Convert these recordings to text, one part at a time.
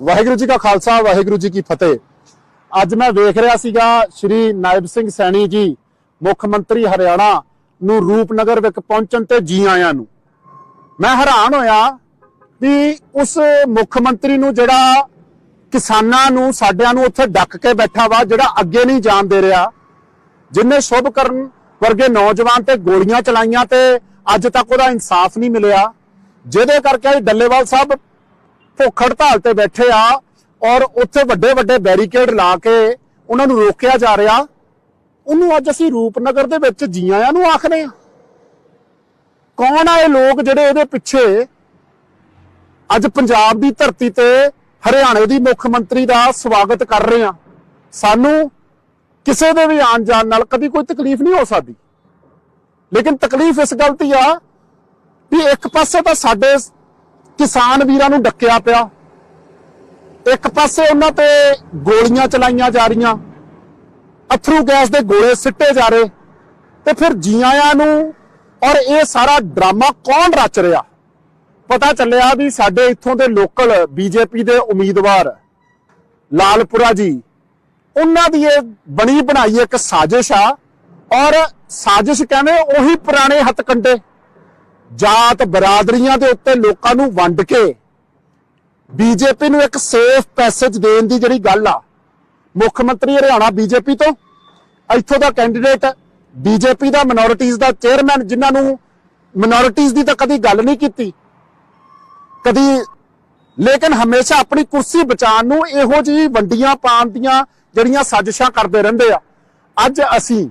ਵਾਹਿਗੁਰੂ ਜੀ ਕਾ ਖਾਲਸਾ, ਵਾਹਿਗੁਰੂ ਜੀ ਕੀ ਫਤਿਹ। ਅੱਜ ਮੈਂ ਵੇਖ ਰਿਹਾ ਸੀਗਾ ਸ਼੍ਰੀ ਨਾਇਬ ਸਿੰਘ ਸੈਣੀ ਜੀ, ਮੁੱਖ ਮੰਤਰੀ ਹਰਿਆਣਾ ਨੂੰ ਰੂਪਨਗਰ ਵਿੱਚ ਪਹੁੰਚਣ ਤੇ ਜੀ ਆਇਆਂ ਨੂੰ। ਮੈਂ ਹੈਰਾਨ ਹੋਇਆ ਵੀ ਉਸ ਮੁੱਖ ਮੰਤਰੀ ਨੂੰ ਜਿਹੜਾ ਕਿਸਾਨਾਂ ਨੂੰ, ਸਾਡਿਆਂ ਨੂੰ ਉੱਥੇ ਡੱਕ ਕੇ ਬੈਠਾ ਵਾ, ਜਿਹੜਾ ਅੱਗੇ ਨਹੀਂ ਜਾਣ ਦੇ ਰਿਹਾ, ਜਿੰਨੇ ਸ਼ੁਭ ਕਰਨ ਵਰਗੇ ਨੌਜਵਾਨ ਤੇ ਗੋਲੀਆਂ ਚਲਾਈਆਂ ਤੇ ਅੱਜ ਤੱਕ ਉਹਦਾ ਇਨਸਾਫ ਨਹੀਂ ਮਿਲਿਆ। ਜਿਹਦੇ ਕਰਕੇ ਡੱਲੇਵਾਲ ਸਾਹਿਬ ਭੁੱਖ ਹੜਤਾਲ ਤੇ ਬੈਠੇ ਆ ਔਰ ਉੱਥੇ ਵੱਡੇ ਵੱਡੇ ਬੈਰੀਕੇਡ ਲਾ ਕੇ ਉਹਨਾਂ ਨੂੰ ਰੋਕਿਆ ਜਾ ਰਿਹਾ। ਉਹਨੂੰ ਅੱਜ ਅਸੀਂ ਰੂਪਨਗਰ ਦੇ ਵਿੱਚ ਜੀਆਂ ਆਇਆਂ ਨੂੰ ਆਖਦੇ ਆ ਕੌਣ ਆ ਇਹ ਲੋਕ ਜਿਹੜੇ ਇਹਦੇ ਪਿੱਛੇ ਅੱਜ ਪੰਜਾਬ ਦੀ ਧਰਤੀ ਤੇ ਹਰਿਆਣੇ ਦੀ ਮੁੱਖ ਮੰਤਰੀ ਦਾ ਸਵਾਗਤ ਕਰ ਰਹੇ ਆ? ਸਾਨੂੰ ਕਿਸੇ ਦੇ ਵੀ ਆਣ ਜਾਣ ਨਾਲ ਕਦੀ ਕੋਈ ਤਕਲੀਫ ਨਹੀਂ ਹੋ ਸਕਦੀ। ਲੇਕਿਨ ਤਕਲੀਫ ਇਸ ਗੱਲ ਦੀ ਆ ਵੀ ਇੱਕ ਪਾਸੇ ਤਾਂ ਸਾਡੇ ਕਿਸਾਨ ਵੀਰਾਂ ਨੂੰ ਡੱਕਿਆ ਪਿਆ। ਇੱਕ ਪਾਸੇ ਉਹਨਾਂ ਤੇ ਗੋਲੀਆਂ ਚਲਾਈਆਂ ਜਾ ਰਹੀਆਂ। ਅਥਰੂ ਗੈਸ ਦੇ ਗੋਲੇ ਸਿੱਟੇ ਜਾ ਰਹੇ। ਤੇ ਫਿਰ ਜੀਆਇਆਂ ਨੂੰ ਔਰ ਇਹ ਸਾਰਾ ਡਰਾਮਾ ਕੌਣ ਰਚ ਰਿਹਾ? ਪਤਾ ਚੱਲਿਆ ਵੀ ਸਾਡੇ ਇੱਥੋਂ ਦੇ ਲੋਕਲ ਬੀਜੇਪੀ ਦੇ ਉਮੀਦਵਾਰ ਲਾਲਪੁਰਾ ਜੀ, ਉਹਨਾਂ ਦੀ ਇਹ ਬਣੀ ਬਣਾਈ ਇੱਕ ਸਾਜ਼ਿਸ਼ ਆ। ਔਰ ਸਾਜ਼ਿਸ਼ ਕਹਿੰਦੇ ਉਹੀ ਪੁਰਾਣੇ ਹੱਥਕੰਡੇ। ਜਾਤ ਬਰਾਦਰੀਆਂ ਦੇ ਉੱਤੇ ਲੋਕਾਂ ਨੂੰ ਵੰਡ ਕੇ ਬੀਜੇਪੀ ਨੂੰ ਇੱਕ ਸੇਫ ਪੈਸੇਜ ਦੇਣ ਦੀ ਜਿਹੜੀ ਗੱਲ ਆ, ਮੁੱਖ ਮੰਤਰੀ ਹਰਿਆਣਾ ਬੀਜੇਪੀ ਤੋਂ, ਇੱਥੋਂ ਦਾ ਕੈਂਡੀਡੇਟ ਬੀਜੇਪੀ ਦਾ ਮਿਨੋਰਿਟੀਜ਼ ਦਾ ਚੇਅਰਮੈਨ ਜਿਨ੍ਹਾਂ ਨੂੰ ਮਿਨੋਰਿਟੀਜ਼ ਦੀ ਤਾਂ ਕਦੀ ਗੱਲ ਨਹੀਂ ਕੀਤੀ, ਕਦੀ ਲੇਕਿਨ ਹਮੇਸ਼ਾ ਆਪਣੀ ਕੁਰਸੀ ਬਚਾਉਣ ਨੂੰ ਇਹੋ ਜਿਹੀ ਵੰਡੀਆਂ ਪਾਉਣ ਦੀਆਂ ਜਿਹੜੀਆਂ ਸਾਜ਼ਿਸ਼ਾਂ ਕਰਦੇ ਰਹਿੰਦੇ ਆ। ਅੱਜ ਅਸੀਂ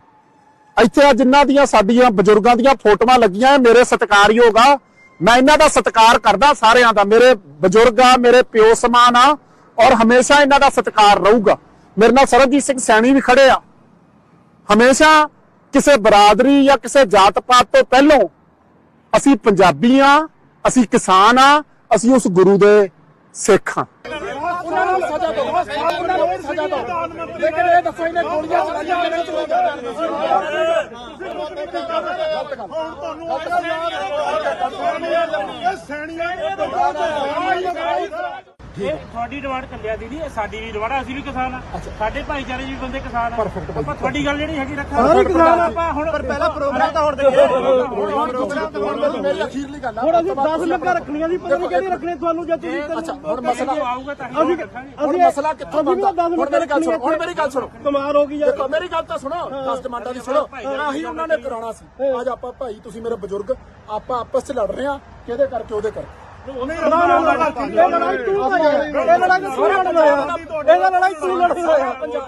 ਇੱਥੇ ਆ ਜਿਨ੍ਹਾਂ ਦੀਆਂ ਸਾਡੀਆਂ ਬਜ਼ੁਰਗਾਂ ਦੀਆਂ ਫੋਟੋਆਂ ਲੱਗੀਆਂ ਮੇਰੇ ਸਤਿਕਾਰਯੋਗ ਆ। ਮੈਂ ਇਹਨਾਂ ਦਾ ਸਤਿਕਾਰ ਕਰਦਾ ਸਾਰਿਆਂ ਦਾ, ਮੇਰੇ ਬਜ਼ੁਰਗ ਆ, ਮੇਰੇ ਪਿਓ ਸਮਾਨ ਆ, ਔਰ ਹਮੇਸ਼ਾ ਇਹਨਾਂ ਦਾ ਸਤਿਕਾਰ ਰਹੂਗਾ। ਮੇਰੇ ਨਾਲ ਸਰਬਜੀਤ ਸਿੰਘ ਸੈਣੀ ਵੀ ਖੜੇ ਆ। ਹਮੇਸ਼ਾ ਕਿਸੇ ਬਰਾਦਰੀ ਜਾਂ ਕਿਸੇ ਜਾਤ ਪਾਤ ਤੋਂ ਪਹਿਲੋਂ ਅਸੀਂ ਪੰਜਾਬੀ ਆ, ਅਸੀਂ ਕਿਸਾਨ ਆ, ਅਸੀਂ ਉਸ ਗੁਰੂ ਦੇ ਸਿੱਖ ਆ। ਉਹਨਾਂ ਨੂੰ ਸਜ਼ਾ ਦਿਓ, ਉਹਨਾਂ ਨੂੰ ਸਜ਼ਾ ਦਿਓ। ਲੇਕਿਨ ਇਹ ਦੱਸੋ, ਇਹਨੇ ਗੋਲੀਆਂ ਚਲਾਈਆਂ ਕਿਹਨੇ ਇਹ ਤੁਹਾਡੀ ਡਿਮਾਂਡ ਕੱਲਿਆ ਦੀ ਨਹੀਂ ਇਹ ਸਾਡੀ ਵੀ ਡਿਮਾਂਡ ਆ, ਅਸੀਂ ਵੀ ਕਿਸਾਨ ਆ। ਸਾਡੇ ਭਾਈਚਾਰੇ 'ਚ ਵੀ ਬੰਦੇ ਕਿਸਾਨ ਆ। ਆਪਾਂ ਤੁਹਾਡੀ ਗੱਲ ਜਿਹੜੀ ਹੈਗੀ ਰੱਖਾਂ ਸਾਰੇ ਕਿਸਾਨ ਆ। ਆਪਾਂ ਹੁਣ ਪਰ ਪਹਿਲਾ ਪ੍ਰੋਗਰਾਮ ਤਾਂ ਹੁਣ ਦੇਖੋ। ਮੇਰੀ ਅਖੀਰਲੀ ਗੱਲ ਆ। ਹੁਣ ਅਸੀਂ 10 ਲੱਗਾ ਰੱਖਣੀਆਂ ਸੀ ਪਤਾ ਨਹੀਂ ਕਿਹੜੀ ਰੱਖਣੀ ਤੁਹਾਨੂੰ ਜਾਂ ਤੁਸੀਂ ਅੱਛਾ ਹੁਣ ਮਸਲਾ ਆਊਗਾ ਤਾਂ ਹੀ ਅਸੀਂ ਰੱਖਾਂਗੇ ਹੁਣ ਮਸਲਾ ਕਿੱਥੋਂ ਬਣਦਾ? ਹੁਣ ਮੇਰੀ ਗੱਲ ਸੁਣੋ ਹੁਣ ਮੇਰੀ ਗੱਲ ਸੁਣੋ। ਕਮਾਰ ਹੋ ਗਈ ਯਾਰ। ਦੇਖੋ ਮੇਰੀ ਗੱਲ ਤਾਂ ਸੁਣੋ 10 ਡਿਮਾਂਡਾਂ ਦੀ ਸੁਣੋ। ਆਹੀ ਉਹਨਾਂ ਨੇ ਕਰਾਉਣਾ ਸੀ। ਅੱਜ ਆਪਾਂ ਭਾਈ ਤੁਸੀਂ ਮੇਰੇ ਬਜ਼ੁਰਗ ਆਪਾਂ ਆਪਸ 'ਚ ਲੜ ਰਹੇ ਆ ਕਿਹਦੇ ਕਰਕੇ? ਉਹਦੇ ਕਰਕੇ। ਨਾ ਨਾ ਨਾ ਇਹ ਲੜਾਈ ਤੂੰ ਲੜਿਆ ਇਹ ਲੜਾਈ ਤੂੰ ਲੜਿਆ ਇਹ ਲੜਾਈ ਤੂੰ ਲੜਿਆ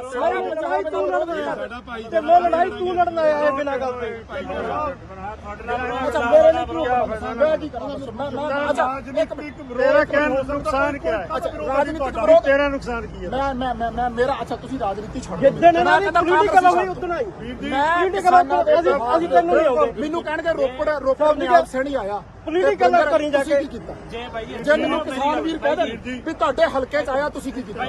ਸਾਰੀ ਲੜਾਈ ਤੂੰ ਲੜਿਆ ਤੇ ਮੈਂ ਲੜਾਈ ਤੂੰ ਲੜਨ ਆਇਆ ਇਹ ਬਿਨਾਂ ਗੱਲ ਤੇ ਅੱਛਾ ਮੇਰੇ ਲਈ ਪ੍ਰੂਫ ਮੈਂ ਕੀ ਕਰਾਂ ਫਿਰ ਮੈਂ ਮੈਂ ਅੱਛਾ ਇੱਕ ਮਿੰਟ ਤੇਰਾ ਕਹਿਣ ਦਾ ਨੁਕਸਾਨ ਕੀ ਹੈ ਅੱਛਾ ਰਾਜਨੀਤਿਕ ਵਿਰੋਧ ਤੇਰਾ ਨੁਕਸਾਨ ਕੀ ਹੈ ਮੈਂ ਮੈਂ ਮੈਂ ਮੈਂ ਮੇਰਾ ਅੱਛਾ ਤੁਸੀਂ ਰਾਜਨੀਤੀ ਛੱਡ ਜਿੱਦਣ ਇਹਨਾਂ ਦੀ ਪੋਲੀਟੀਕਲ ਹੋ ਗਈ ਕਾਂਗਰਸੀ ਉਦੋਂ ਹੀ ਮੈਂ ਪੋਲੀਟੀਕਲ ਅਸੀਂ ਅਸੀਂ ਤੈਨੂੰ ਨਹੀਂ ਹੋਗੇ ਮੈਨੂੰ ਕਹਿਣਗੇ ਰੋਪੜ ਰੋਪੜ ਸੈਣੀ ਆਇਆ ਤੇ ਫਿਰ ਕਰੀ ਜਾ ਕੇ। ਕੀ ਕੀਤਾ? ਜੇ ਭਾਈ ਜੇ ਮੈਨੂੰ ਕਿਸਾਨ ਵੀਰ ਕਹਿ ਦੇਣ ਵੀ ਤੁਹਾਡੇ ਹਲਕੇ 'ਚ ਆਇਆ ਤੁਸੀਂ ਕੀ ਕੀਤਾ?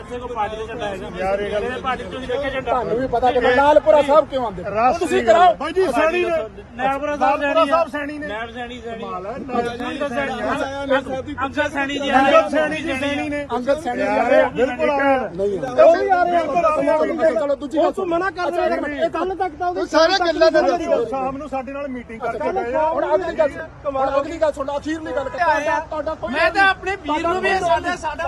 ਅੱਛੇ ਕੋ ਪਾਰਟੀ ਦਾ ਝੰਡਾ ਹੈਗਾ। ਯਾਰ ਇਹ ਗੱਲ ਪਾਰਟੀ ਤੁਸੀਂ ਦੇਖੇ ਝੰਡਾ। ਤੁਹਾਨੂੰ ਵੀ ਪਤਾ ਕਿ ਲਾਲਪੁਰਾ ਸਾਹਿਬ ਕਿਉਂ ਆਉਂਦੇ? ਤੁਸੀਂ ਕਰਾਓ। ਬਾਈ ਜੀ ਸੈਣੀ ਨੇ ਨਾਇਬਰਾ ਸਾਹਿਬ ਨਾਇਬਰਾ ਸੈਣੀ ਸਾਹਿਬ ਸੈਣੀ ਨੇ। ਨਾਇਬ ਸੈਣੀ ਸੈਣੀ। ਅੰਗਦ ਅੰਗਦ ਸੈਣੀ ਜੀ ਅੰਗਦ ਸੈਣੀ ਜੀ ਸੈਣੀ ਨੇ। ਅੰਗਦ ਸੈਣੀ ਜੀ ਆ ਯਾਰ ਰਹੇ ਆ। ਬਿਲਕੁਲ ਆ ਰਹੇ ਨਹੀਂ ਉਹ ਵੀ ਆ ਰਹੇ ਆ। ਚਲੋ ਦੂਜੀ ਉਹ ਗੱਲ ਤੂੰ ਮਨਾ ਕਰ ਰਿਹਾ। ਇਹ ਕੱਲ ਤੱਕ ਤਾਂ ਉਹਦੀ ਸਾਰੇ ਗੱਲਾਂ ਦਾ ਸ਼ਾਮ ਨੂੰ ਸਾਡੇ ਨਾਲ ਮੀਟਿੰਗ ਕਰਕੇ ਗਏ ਆ ਹੁਣ ਅਗਲੀ ਗੱਲ ਹੁਣ ਅਗਲੀ ਗੱਲ ਸੁਣੋ ਅਖੀਰਲੀ ਗੱਲ ਤੁਹਾਡਾ ਤੁਹਾਡਾ ਕੋਈ ਮੈਂ ਤਾਂ ਆਪਣੇ ਵੀਰ ਨੂੰ ਵੀ ਸਾਡਾ ਸਾਡਾ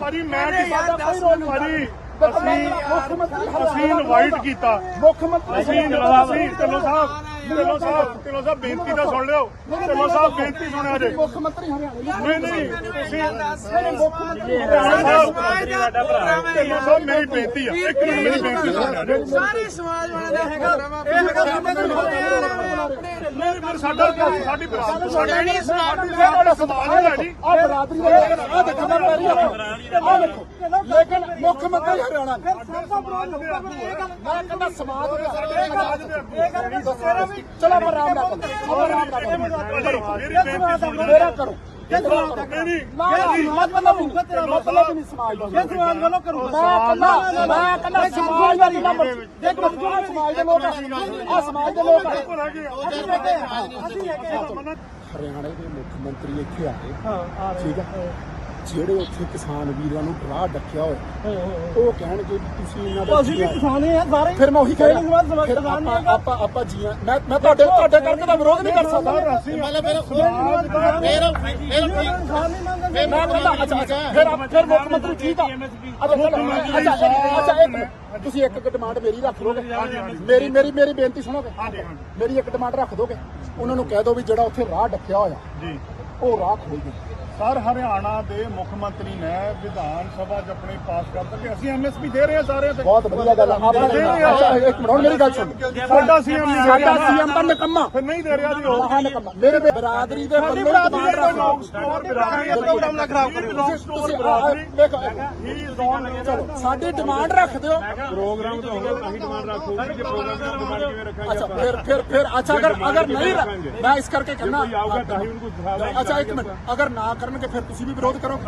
ਭਾਜੀ ਮੈਂ ਕਿਸਾਨ ਕੋਈ ਰੋਲ ਨਹੀਂ। ਅਸੀਂ ਮੁੱਖ ਮੰਤਰੀ ਅਸੀਂ ਇਨਵਾਈਟ ਕੀਤਾ। ਮੁੱਖ ਮੰਤਰੀ ਅਸੀਂ ਸਾਹਿਬ ਢਿੱਲੋਂ ਸਾਹਿਬ ਢਿੱਲੋਂ ਸਾਹਿਬ ਢਿੱਲੋਂ ਸਾਹਿਬ ਬੇਨਤੀ ਤਾਂ ਸੁਣ ਲਿਓ। ਢਿੱਲੋਂ ਸਾਹਿਬ ਬੇਨਤੀ ਸੁਣਿਆ ਜੇ ਮੁੱਖ ਮੰਤਰੀ ਹਰਿਆਣਾ ਨਹੀਂ ਨਹੀਂ ਤੁਸੀਂ ਮੁੱਖ ਮੰਤਰੀ ਸਾਡਾ ਭਰਾ ਢਿੱਲੋਂ ਸਾਹਿਬ ਮੇਰੀ ਬੇਨਤੀ ਆ। ਇੱਕ ਮਿੰਟ ਮੇਰੀ ਬੇਨਤੀ ਸੁਣਿਆ ਜੇ ਸਾਰੇ ਸਮਾਜ ਵਾਲਿਆਂ ਦਾ ਹੈਗਾ। ਇਹ ਹੈਗਾ ਨਹੀਂ ਪਰ ਸਾਡਾ ਸਾਡੀ ਬਰਾਦਰੀ ਸਾਡਾ ਨਹੀਂ ਸਮਾਜ ਆ ਬਰਾਦਰੀ ਦਾ ਆ ਦੇਖੋ ਮੈਂ ਪੈਰੀ ਆ ਦੇਖੋ। ਲੇਕਿਨ ਮੁੱਖ ਮੰਤਰੀ ਹਰਿਆਣਾ ਮੈਂ ਕਹਿੰਦਾ ਸਮਾਜ ਚਲੋ ਆਪਾਂ ਆਰਾਮ ਨਾਲ ਕਰੋ। ਆਪਾਂ ਆਰਾਮ ਨਾਲ ਕਰੋ। ਮੇਰੀ ਕਰੋ। ਮੈਂ ਸਮਾਜ ਦੇ ਲੋਕ ਆ। ਹਰਿਆਣੇ ਦੇ ਮੁੱਖ ਮੰਤਰੀ ਇੱਥੇ ਆਏ ਹਾਂ ਠੀਕ ਹੈ ਜਿਹੜੇ ਉੱਥੇ ਕਿਸਾਨ ਵੀਰਾਂ ਨੂੰ ਰਾਹ ਡੱਕਿਆ ਹੋਇਆ। ਉਹ ਕਹਿਣਗੇ ਵੀ ਤੁਸੀਂ ਇਹਨਾਂ ਉਹ ਅਸੀਂ ਵੀ ਕਿਸਾਨ ਆ ਸਾਰੇ। ਫਿਰ ਮੈਂ ਉਹੀ ਕਹਿ ਰਿਹਾ। ਫਿਰ ਆਪਾਂ ਨਹੀਂ ਆਪਾਂ ਆਪਾਂ ਜੀਆਂ ਮੈਂ ਮੈਂ ਤੁਹਾਡੇ ਤੁਹਾਡੇ ਕਰਕੇ ਦਾ ਵਿਰੋਧ ਨਹੀਂ ਕਰ ਸਕਦਾ। ਕਿਸਾਨ ਨਹੀਂ ਮੰਗਦੇ ਮੈਂ ਕਹਿੰਦਾ ਅੱਛਾ ਫਿਰ ਫਿਰ ਮੁੱਖ ਮੰਤਰੀ ਠੀਕ ਆ। ਅੱਛਾ ਅੱਛਾ ਤੁਸੀਂ ਇੱਕ ਇੱਕ ਡਿਮਾਂਡ ਮੇਰੀ ਰੱਖ ਲੋਗੇ ਮੇਰੀ ਮੇਰੀ ਮੇਰੀ ਬੇਨਤੀ ਸੁਣੋਗੇ? ਮੇਰੀ ਇੱਕ ਡਿਮਾਂਡ ਰੱਖ ਦੋਗੇ? ਉਹਨਾਂ ਨੂੰ ਕਹਿ ਦਿਓ ਵੀ ਜਿਹੜਾ ਉੱਥੇ ਰਾਹ ਡੱਕਿਆ ਹੋਇਆ ਜੀ। ਉਹ ਰਾਹ ਖੋਲ ਦੇ ਸਰ ਹਰਿਆਣਾ ਦੇ ਮੁੱਖ ਮੰਤਰੀ ਨੇ ਵਿਧਾਨ ਸਭਾ 'ਚ ਆਪਣੇ ਪਾਸ ਕਰਤਾ ਕਿ ਅਸੀਂ ਐਮਐਸਪੀ ਦੇ ਰਹੇ ਹਾਂ ਸਾਰਿਆਂ ਤੇ। ਬਹੁਤ ਵਧੀਆ ਗੱਲ ਆ। ਆਪਾਂ ਅੱਛਾ ਇੱਕ ਮਿੰਟ ਮੇਰੀ ਗੱਲ ਸੁਣ। ਸਾਡਾ ਸੀਐਮ ਨਹੀਂ ਸਾਡਾ ਸੀਐਮ ਤਾਂ ਨਿਕੰਮਾ ਫਿਰ ਨਹੀਂ ਦੇ ਰਿਹਾ ਜੀ ਉਹ। ਨਿਕੰਮਾ ਮੇਰੇ ਬਰਾਦਰੀ ਦੇ ਬੰਦੇ ਡਿਮਾਂਡ ਰੱਖ। ਲਓ ਸਟੋਰ ਬਰਾਦਰੀ ਪ੍ਰੋਗਰਾਮ ਨਾ ਖਰਾਬ ਕਰਿਓ ਤੁਸੀਂ ਤੁਸੀਂ ਆਹ ਦੇਖੋ ਚਲੋ ਸਾਡੀ ਡਿਮਾਂਡ ਰੱਖ ਦਿਓ। ਪ੍ਰੋਗਰਾਮ ਤਾਂ ਹੋਗਾ ਤਾਂ ਹੀ ਡਿਮਾਂਡ ਰੱਖੋਗੇ ਜੇ ਪ੍ਰੋਗਰਾਮ ਦੀ ਡਿਮਾਂਡ ਕਿਵੇਂ ਰੱਖਾਂਗੇ ਅੱਛਾ ਫਿਰ ਫਿਰ ਫਿਰ ਅੱਛਾ ਅਗਰ ਅਗਰ ਨਹੀਂ ਮੈਂ ਇਸ ਕਰਕੇ ਕਹਿੰਦਾ ਹੀ ਅੱਛਾ ਇੱਕ ਮਿੰਟ। ਅਗਰ ਨਾ ਕਰਨਗੇ ਫਿਰ ਤੁਸੀਂ ਵੀ ਵਿਰੋਧ ਕਰੋ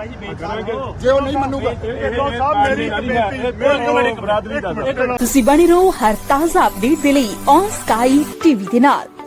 ਜੇ ਉਹ ਨਹੀਂ ਮੰਨੂਗਾ ਤੁਸੀਂ ਬਣੇ ਰਹੋ ਹਰ ਤਾਜ਼ਾ ਅਪਡੇਟ ਦੇ ਲਈ ਔਨ ਸਕਾਈ ਟੀਵੀ ਦੇ ਨਾਲ